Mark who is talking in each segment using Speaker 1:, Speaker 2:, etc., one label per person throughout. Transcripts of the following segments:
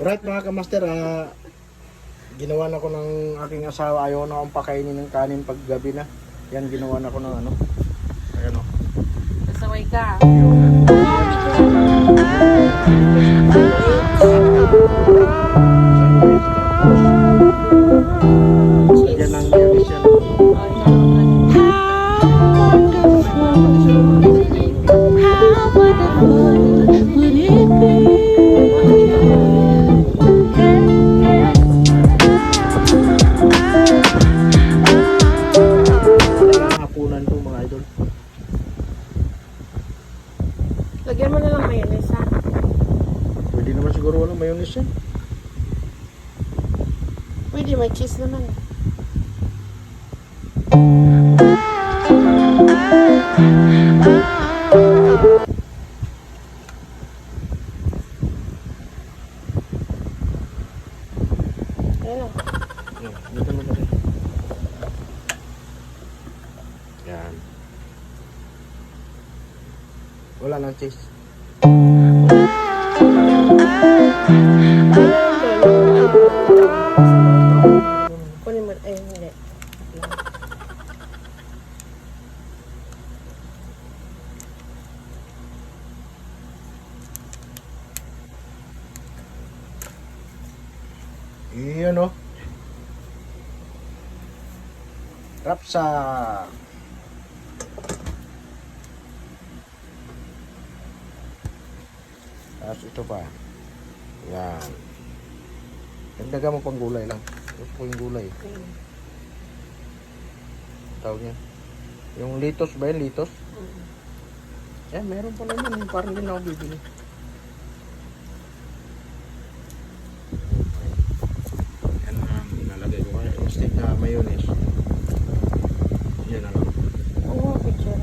Speaker 1: Right mga kamaster, ah, ginawa na ko ng aking asawa. Ayaw na akong pakainin ng kanin pag gabi na. Yan, ginawa na ko ng ano. Ayan o.
Speaker 2: Kasaway ka.
Speaker 1: Yan yan. Pwede,
Speaker 2: may cheese naman. Ayan lang.
Speaker 1: Dito mo rin. Yan. Wala nang cheese.
Speaker 2: Kunin mo. Ay, hindi.
Speaker 1: Iyon o. Rapsa. Tapos ito pa. Yan. Dagdagan mo pang gulay lang. Gusto ko yung gulay. Tawag niya. Yung litos ba yun? Litos? Eh, meron pala yun. Parang din ako bibili. Yan ang nalagay ko kaya instead na mayonnaise. Yan na lang.
Speaker 2: Oo, picture.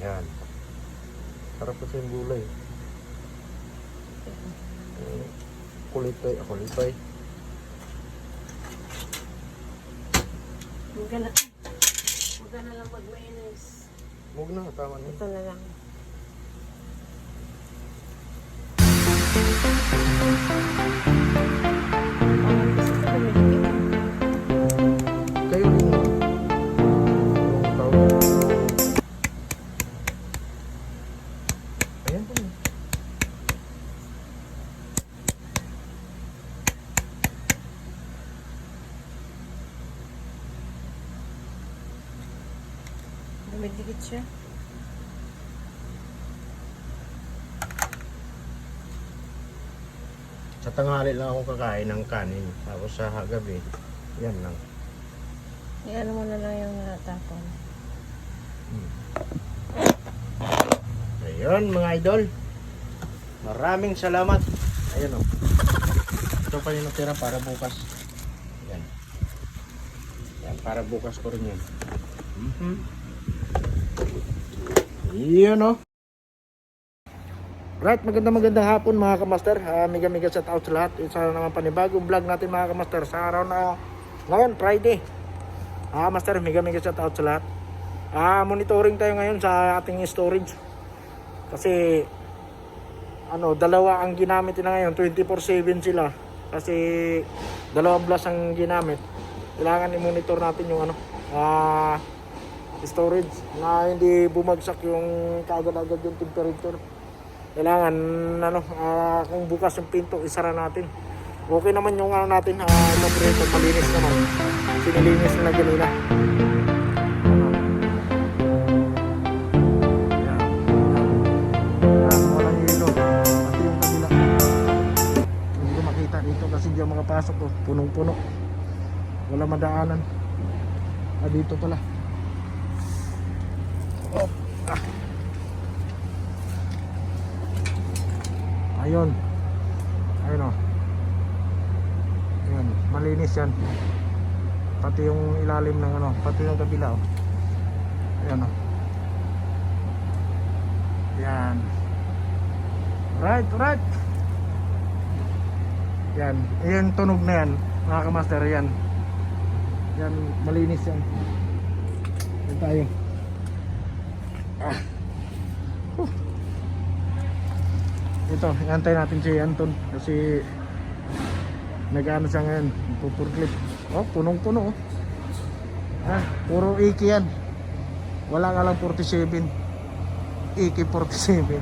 Speaker 1: Yan. Sarap kasi yung gulay. Mm, Kulitay, ako kulitay.
Speaker 2: Huwag na. Huwag na lang mag-mayonnaise.
Speaker 1: Huwag na, tama na.
Speaker 2: Ito na lang. Dumidikit siya.
Speaker 1: Sa tanghali lang ako kakain ng kanin. Tapos sa gabi, yan lang.
Speaker 2: Iyan mo na lang yung natapon.
Speaker 1: Ayun mga idol. Maraming salamat. Ayun o. Ito pa yung natira para bukas. Yan. Yan, para bukas ko rin yan. Mhm. Yun o. Right, magandang magandang hapon mga kamaster. Uh, miga miga sa tao sa lahat. Isa na naman panibagong vlog natin mga kamaster sa araw na ngayon, Friday. Ah, master, miga miga sa tao sa lahat. Ah, monitoring tayo ngayon sa ating storage. Kasi ano, dalawa ang ginamit nila ngayon, 24/7 sila. Kasi dalawang blast ang ginamit. Kailangan i-monitor natin yung ano, ah storage na hindi bumagsak yung kaagad-agad yung temperature. Kailangan ano, ah, kung bukas yung pinto, isara natin. Okay naman yung ano natin, ah, uh, malinis naman. Sinilinis nila makita dito kasi hindi ako makapasok. Oh. Punong-puno. Wala madaanan. Ah, dito pala. Oh. Ah. Ayun. Ayun oh. Ayun, malinis yan. Pati yung ilalim ng ano, pati yung kabila oh. Ayan oh. Yan. Right, right. Yan. Yung tunog na yan. Mga kamaster yan. Yan, malinis. Yan tayo. Ah. Ito, antay natin si Anton kasi nag-ano siya ngayon, pupurklip. Oh, punong-puno oh. Ah, puro iki yan. Wala nga lang 47. Iki 47.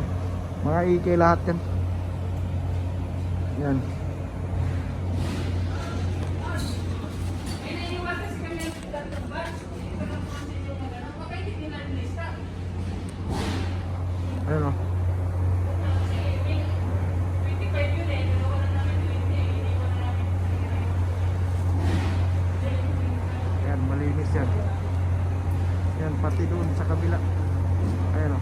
Speaker 1: Mga iki lahat yan. Yan. Ayun oh. Yan, malinis yan. Yan, pati doon sa kabila. Ayan o.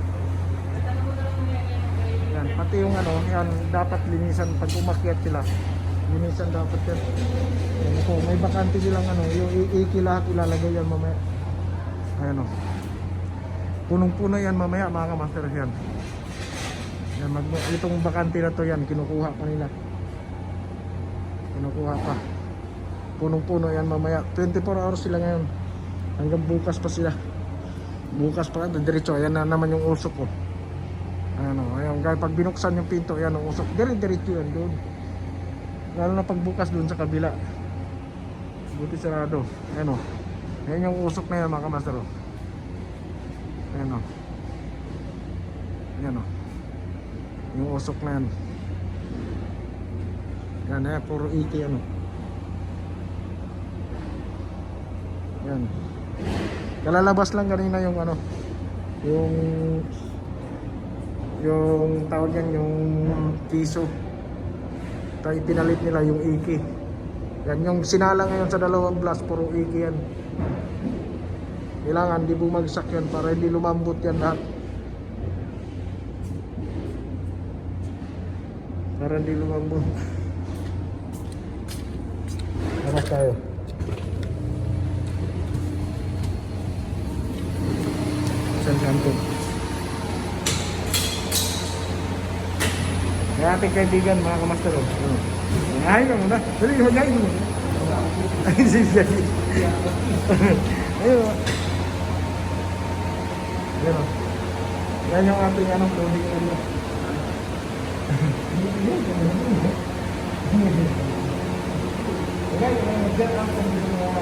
Speaker 1: Yan, pati yung ano, yan, dapat linisan pag umakyat sila. Linisan dapat yan. Yan, kung may bakante silang ano, yung iiki lahat ilalagay yan mamaya. Ayan o. Punong-puno yan mamaya mga kamaster yan. Yan, mag, itong bakante na to yan, kinukuha pa. Kinukuha pa. Punong-puno yan mamaya. 24 hours sila ngayon. Hanggang bukas pa sila. Bukas pa diretso ayan na naman yung usok ko ano ayan kaya pag binuksan yung pinto ayan ang usok. Dire diretso yan doon. Lalo na pag bukas doon sa kabila. Buti sarado. Ayan o ayan yung usok na yan mga kamaster o ayan o ayan o yung usok na yan yan eh puro iki ano Yan. Kalalabas lang kanina yung ano, yung yung tawag yan yung piso. Tayo pinalit nila yung iki. Yan yung sinala ngayon sa dalawang glass puro iki yan. Kailangan di bumagsak yan para hindi lumambot yan lahat. Para hindi lumambot. Labas tayo. San Santo. Kaya ating kaibigan mga kamaster. Oh. Ay, ka muna. Dali, magay mo. Ay, sige. Ayun. Oh. Yan yung ating anong loading area. Magay, mag-get up ang mga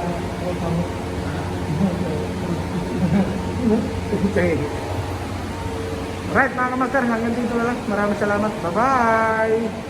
Speaker 1: Okay. Right mga kamaster, hanggang dito na lang. Maraming salamat. Bye-bye!